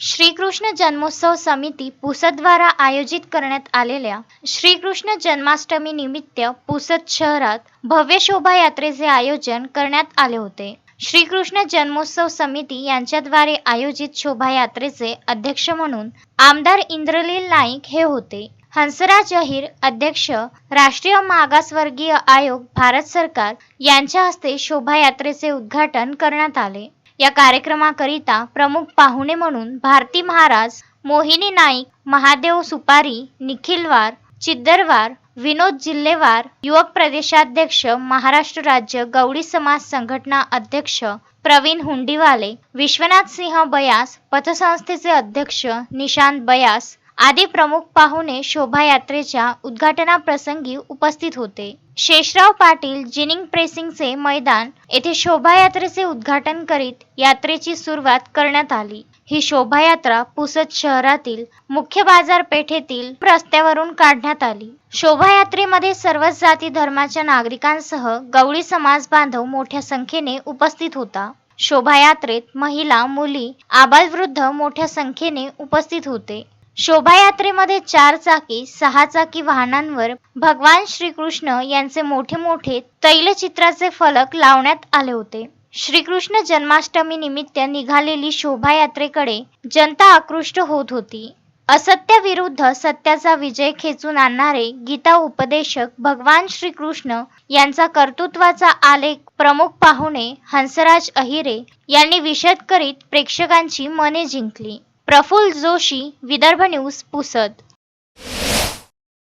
श्रीकृष्ण जन्मोत्सव समिती पुसदद्वारा आयोजित करण्यात आलेल्या श्रीकृष्ण जन्माष्टमी निमित्त पुसद शहरात भव्य शोभायात्रेचे आयोजन करण्यात आले होते. श्रीकृष्ण जन्मोत्सव समिती यांच्याद्वारे आयोजित शोभायात्रेचे अध्यक्ष म्हणून आमदार इंद्रलील नाईक हे होते. हंसराज अहिर अध्यक्ष राष्ट्रीय मागासवर्गीय आयोग भारत सरकार यांच्या हस्ते शोभायात्रेचे उद्घाटन करण्यात आले. या कार्यक्रमाकरिता प्रमुख पाहुणे म्हणून भारती महाराज मोहिनी नाईक महादेव सुपारी निखिलवार चिद्दरवार विनोद जिल्हेवार युवक प्रदेशाध्यक्ष महाराष्ट्र राज्य गवळी समाज संघटना अध्यक्ष प्रवीण हुंडीवाले विश्वनाथ सिंह बयास पथसंस्थेचे अध्यक्ष निशांत बयास आदी प्रमुख पाहुणे शोभायात्रेच्या उद्घाटनाप्रसंगी उपस्थित होते. शेषराव पाटील जिनिंग प्रेसिंगचे मैदान येथे शोभायात्रेचे उद्घाटन करीत यात्रेची सुरुवात करण्यात आली. ही शोभायात्रा पुसद शहरातील मुख्य बाजारपेठेतील रस्त्यावरून काढण्यात आली. शोभायात्रेमध्ये सर्वच जाती धर्माच्या नागरिकांसह गवळी समाज बांधव मोठ्या संख्येने उपस्थित होता. शोभायात्रेत महिला मुली आबालवृद्ध मोठ्या संख्येने उपस्थित होते. शोभायात्रेमध्ये चार चाकी सहा चाकी वाहनांवर भगवान श्रीकृष्ण यांचे मोठे मोठे तैलचित्राचे फलक लावण्यात आले होते. श्रीकृष्ण जन्माष्टमी निमित्त निघालेली शोभायात्रेकडे जनता आकृष्ट होत होती. असत्याविरुद्ध सत्याचा विजय खेचून आणणारे गीता उपदेशक भगवान श्रीकृष्ण यांचा कर्तृत्वाचा आलेख प्रमुख पाहुणे हंसराज अहिरे यांनी विशद करीत प्रेक्षकांची मने जिंकली. प्रफुल्ल जोशी विदर्भ न्यूज पुसद